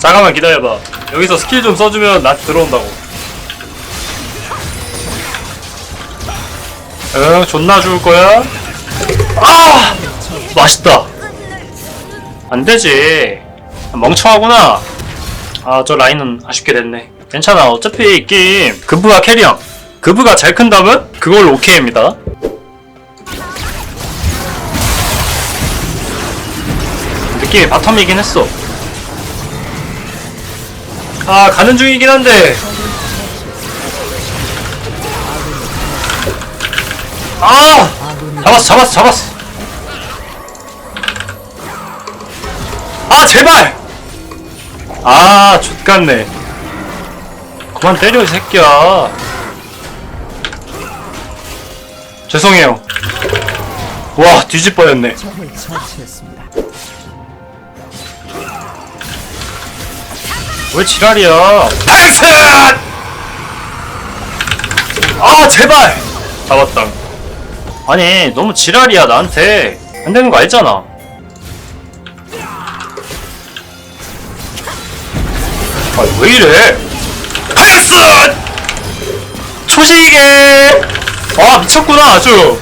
잠깐만 기다려봐. 여기서 스킬 좀 써주면 나한테 들어온다고. 응 존나 죽을 거야? 아! 맛있다. 안되지. 멍청하구나. 아 저 라인은 아쉽게 됐네. 괜찮아. 어차피 이 게임 그브가 캐리형 그브가 잘 큰다면 그걸로 오케이입니다. 느낌이 바텀이긴 했어 아 가는 중이긴 한데. 아! 잡았어 잡았어 잡았어. 아 제발! 아 좆같네. 그만 때려 이 새끼야. 죄송해요. 와 뒤집 뻔했네 왜 지랄이야? 나이스! 아 제발! 잡았다. 아니 너무 지랄이야 나한테. 안 되는 거 알잖아. 아 왜 이래? 나이스! 초시계 아 미쳤구나 아주.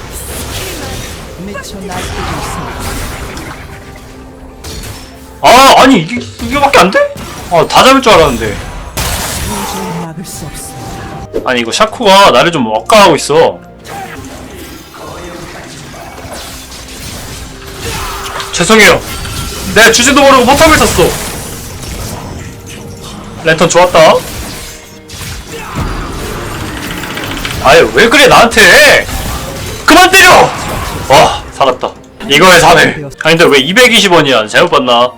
아 아니 이게 이게밖에 안 돼? 아다 잡을 줄 알았는데. 도저히 막을 수 없습니다. 아니 이거 샤코가 나를 좀 억까하고 있어. 죄송해요. 내가 주지도 모르고 포탑을 샀어. 랜턴 좋았다. 아유 왜 그래 나한테? 그만 때려! 와 살았다. 이거에 3회 아니 근데 왜 220원이야? 잘못 봤나?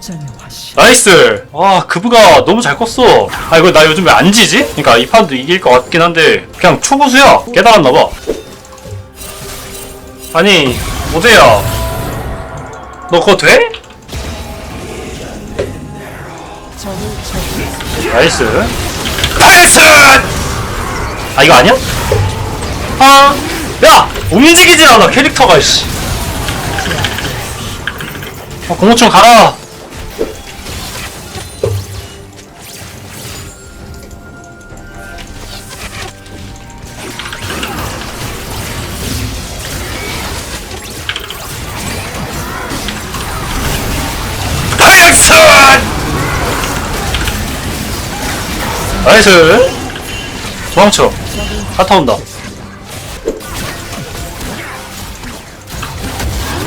화신. 나이스! 와, 그브가 너무 잘 컸어. 아, 이거 나 요즘 왜 안 지지? 그니까 이 판도 이길 것 같긴 한데, 그냥 초보수야. 깨달았나봐. 아니, 오대야. 너 그거 돼? 나이스. 나이스! 아, 이거 아니야? 아, 야! 움직이질 않아, 캐릭터가, 씨. 어, 공호충 가라! 나이스! 도망쳐. 카타 온다.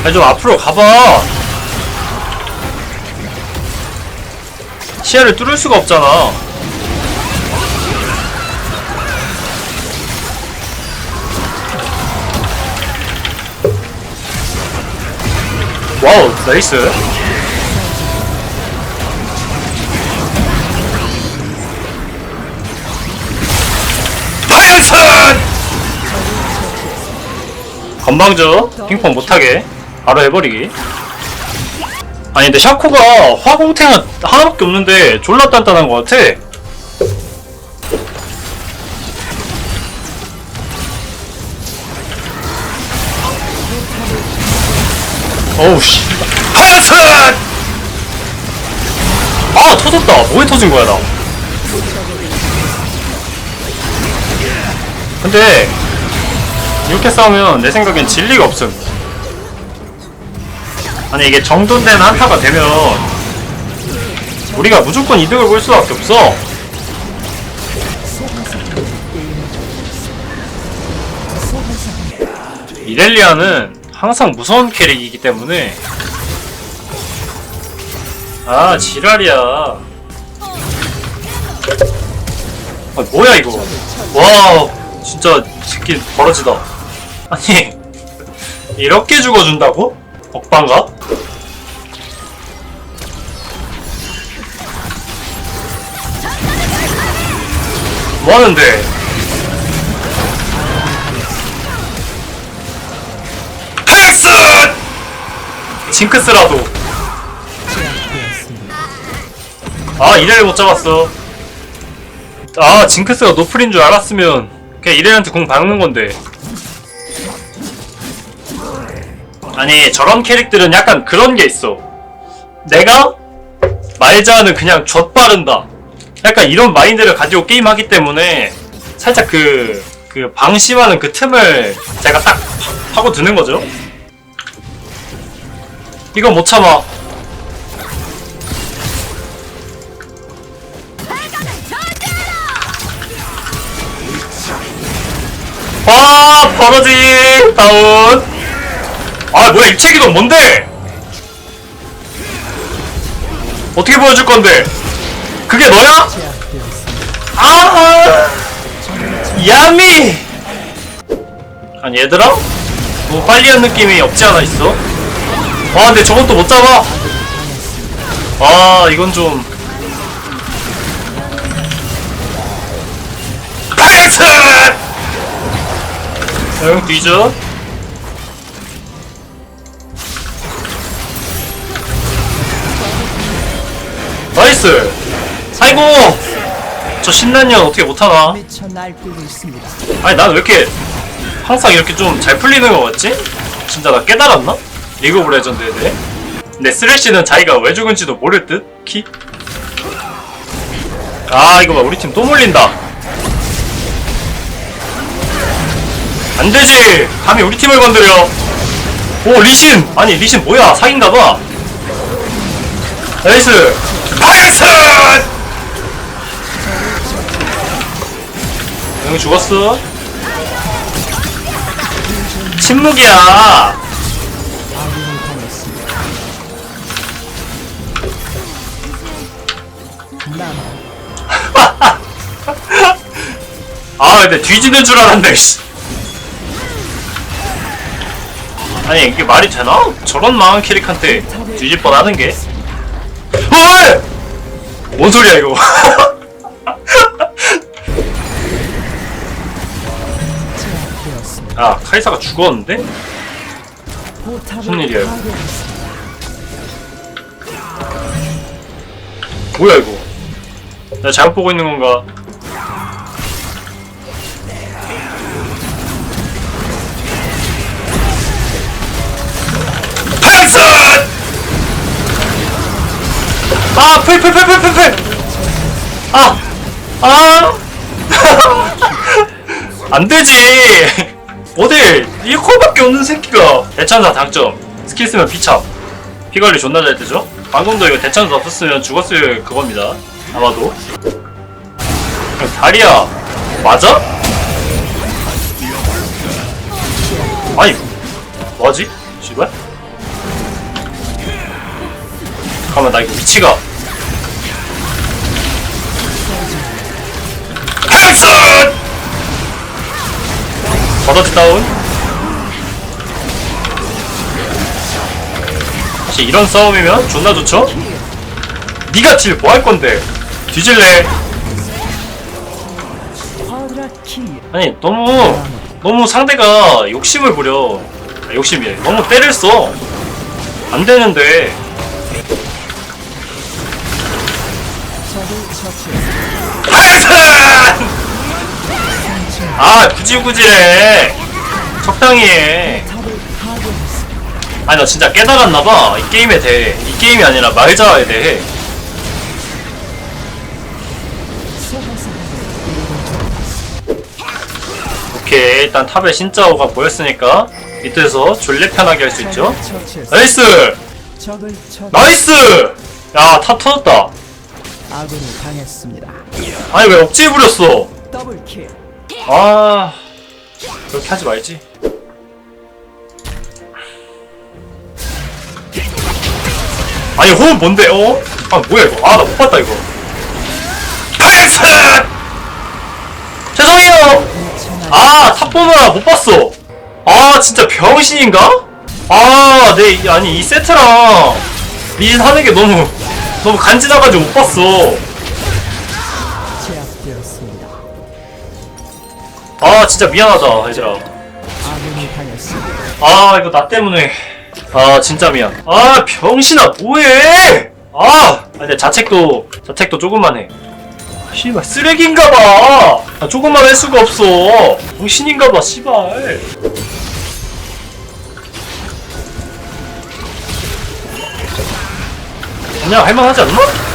아니, 좀 앞으로 가봐. 시야를 뚫을 수가 없잖아. 와우, 나이스. 건방져. 핑퐁 못하게. 바로 해버리기. 아니 근데 샤코가 화공탱은 하나밖에 없는데 졸라 단단한 것 같아. 어우 씨. 하야스! 아 터졌다. 뭐에 터진 거야 나. 근데 이렇게 싸우면 내 생각엔 진리가 없음. 아니 이게 정돈된 한타가 되면 우리가 무조건 이득을 볼 수밖에 없어. 이렐리아는 항상 무서운 캐릭이기 때문에 아 지랄이야. 아 뭐야 이거? 와 진짜 새끼 버러지다. 아니 이렇게 죽어준다고? 억반가? 뭐하는데? 헬스! 징크스라도. 아 이래를 못 잡았어 아 징크스가 노플인 줄 알았으면 그냥 이래한테 공 박는 건데 아니 저런 캐릭들은 약간 그런 게 있어 내가 말자는 그냥 젖바른다. 약간 이런 마인드를 가지고 게임하기 때문에 살짝 그, 그 방심하는 그 틈을 제가 딱 하고 드는 거죠. 이건 못 참아. 와, 버러지 다운. 아, 뭐야, 입체기동 뭔데? 어떻게 보여줄 건데? 그게 너야? 아, 야미. 아니 얘들아, 너무 빨리 한 느낌이 없지 않아 있어. 아, 근데 저건 또 못 잡아. 아, 이건 좀. 나이스! 형 뒤져. 나이스! 아이고! 저 신난년 어떻게 못하나? 아니 난 왜 이렇게 항상 이렇게 좀 잘 풀리는 거 같지? 진짜 나 깨달았나? 리그 오브 레전드에 대해? 근데 쓰레쉬는 자기가 왜 죽은지도 모를 듯? 키? 아 이거 봐 우리 팀 또 몰린다 안되지 감히 우리 팀을 건드려 오 리신 아니 리신 뭐야 사기인가봐 나이스 나이스 형 죽었어 침묵이야 아 근데 뒤지는 줄 알았네 씨. 아니 이게 말이 되나? 저런 망한 캐릭한테 뒤질 뻔하는 게 어이! 뭔 소리야 이거. 아 카이사가 죽었는데? 무슨 일이에요? 파괴했습니다. 뭐야 이거 내가 잘못 보고 있는 건가 아, 풀, 풀, 풀, 풀, 풀, 풀! 아, 아! 안 되지! 어딜, 이 콜밖에 없는 새끼가. 대천사 당점. 스킬 쓰면 피참. 피 관리 존나 잘 되죠? 방금도 이거 대천사 없었으면 죽었을 그겁니다. 아마도. 야, 다리야, 맞아? 아니, 뭐지? 씨발? 잠깐만, 나 이거 위치가. 버더지 다운. 사실 이런 싸움이면 존나 좋죠? 니가 딜뭐할 건데? 뒤질래? 아니 너무 너무 상대가 욕심을 부려 아, 욕심이래 너무 때를 써 안되는데 적을 처치했습니다. 파이튼! 아 구질구질해. 적당히 해. 탑을 파괴했습니다. 아니 나 진짜 깨달았나봐. 이 게임에 대해. 이 게임이 아니라 말자에 대해. 오케이 일단 탑에 신짜오가 보였으니까 밑에서 졸래 편하게 할 수 있죠. 나이스! 나이스! 야 탑 터졌다. 아군이 당했습니다. 아니 왜 억지 부렸어? 더블킬 아 그렇게 하지 말지. 아니 호흡 뭔데 어? 아 뭐야 이거? 아 나 못 봤다 이거. 패스! 죄송해요. 아 탑보느라 못 봤어. 아 진짜 병신인가? 아네 아니 이 세트랑 리신 하는 게 너무 너무 간지나가지고 못 봤어 아 진짜 미안하다 얘들아. 아 이거 나 때문에. 아 진짜 미안. 아 병신아 뭐해? 아 아니, 근데 자책도 자책도 조금만 해. 씨발 쓰레기인가봐. 아, 조금만 할 수가 없어. 병신인가봐 씨발. 그냥 할만하지 않나?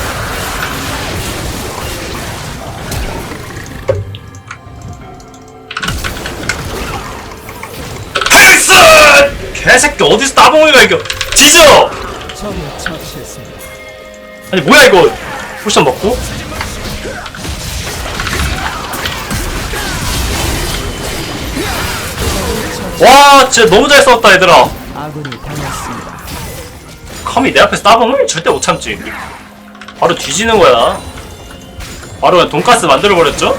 개새끼 어디서 따봉을 가 이겨? 지져. 아니 뭐야 이거? 포션 먹고? 와 진짜 너무 잘 싸웠다 얘들아. 감히 내 앞에서 따봉을? 절대 못 참지. 바로 뒤지는 거야. 바로 그냥 돈가스 만들어 버렸죠?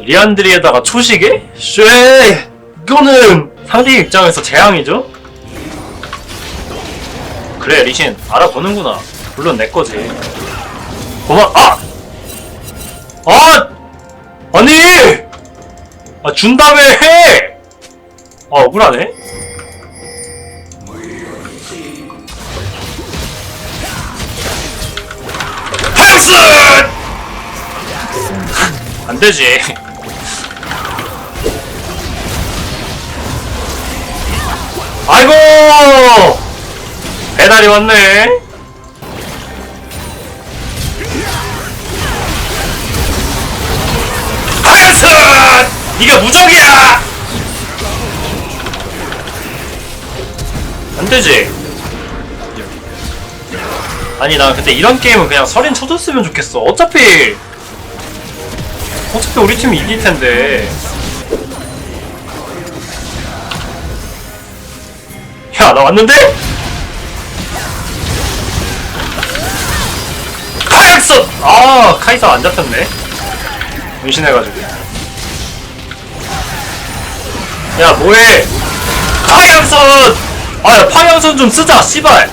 리안드리에다가 초시계? 쉐 이거는 상대 입장에서 재앙이죠 그래 리신 알아보는구나 물론 내 거지 고마 아! 아! 아니! 아 준 다음에 해! 아 억울하네 하영스! 안 되지. 아이고! 배달이 왔네. 하영스! 네가 무적이야! 안 되지. 아니 나 근데 이런 게임은 그냥 설인 쳐줬으면 좋겠어 어차피 어차피 우리 팀이 이길 텐데 야 나 왔는데? 카약스! 아 카이사 안 잡혔네 의심해가지고 야 뭐해 파양선! 아 야 파양선 좀 쓰자 씨발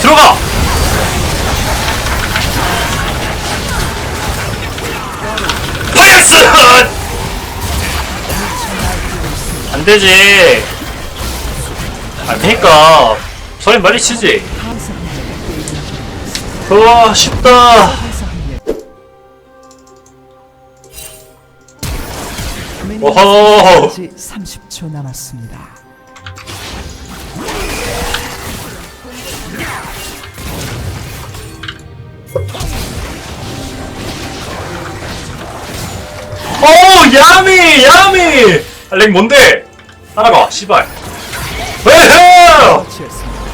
들어가! 들어가 파이스! 안되지. 아 그니까. 서린 빨리 치지. 우와 쉽다. 오호. 30초 남았습니다. 오 야미 야미 아, 렉 뭔데 따라가 씨발 에헤.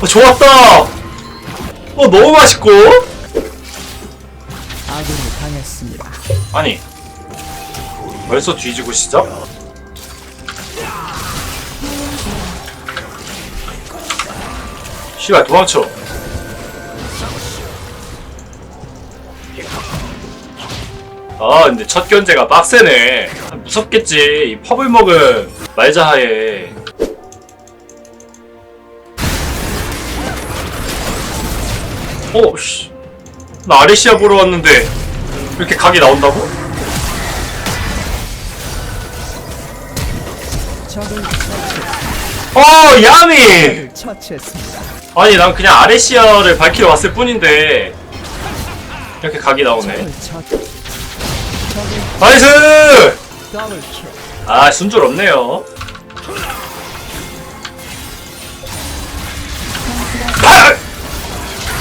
어, 좋았다 어 너무 맛있고 아군이 당했습니다. 아니 벌써 뒤지고 시작? 씨발 도망쳐 아 근데 첫 견제가 빡세네 무섭겠지 이 펍을 먹은 말자하에 어, 씨. 나 아레시아 보러 왔는데 이렇게 각이 나온다고? 어, 야미! 아니, 난 그냥 아레시아를 밝히러 왔을 뿐인데 이렇게 각이 나오네. 나이스! 아, 순조롭 없네요. 아!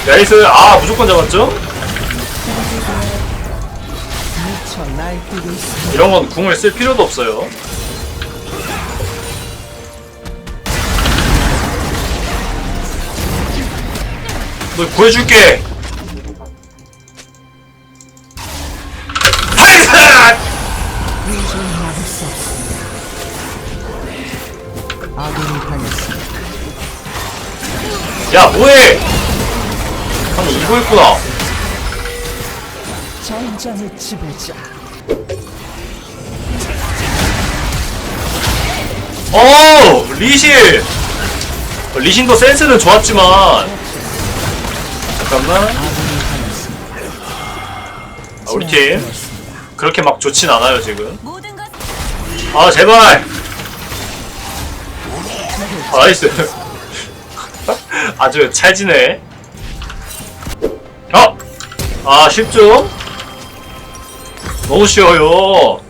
나이스! 아, 무조건 잡았죠? 이런 건 궁을 쓸 필요도 없어요. 너 구해줄게. 위기를 막을 수 없습니다. 아군이 당했습니다. 야, 뭐해? 아니, 이거 있구나. 전장의 지배자. 어, 리신! 어, 리신도 센스는 좋았지만. 잠깐만. 아군이 당했습니다. 아, 우리 팀. 그렇게 막 좋진 않아요, 지금. 아, 제발! 아, 나이스. 아주 찰지네. 어! 아, 쉽죠? 너무 쉬워요.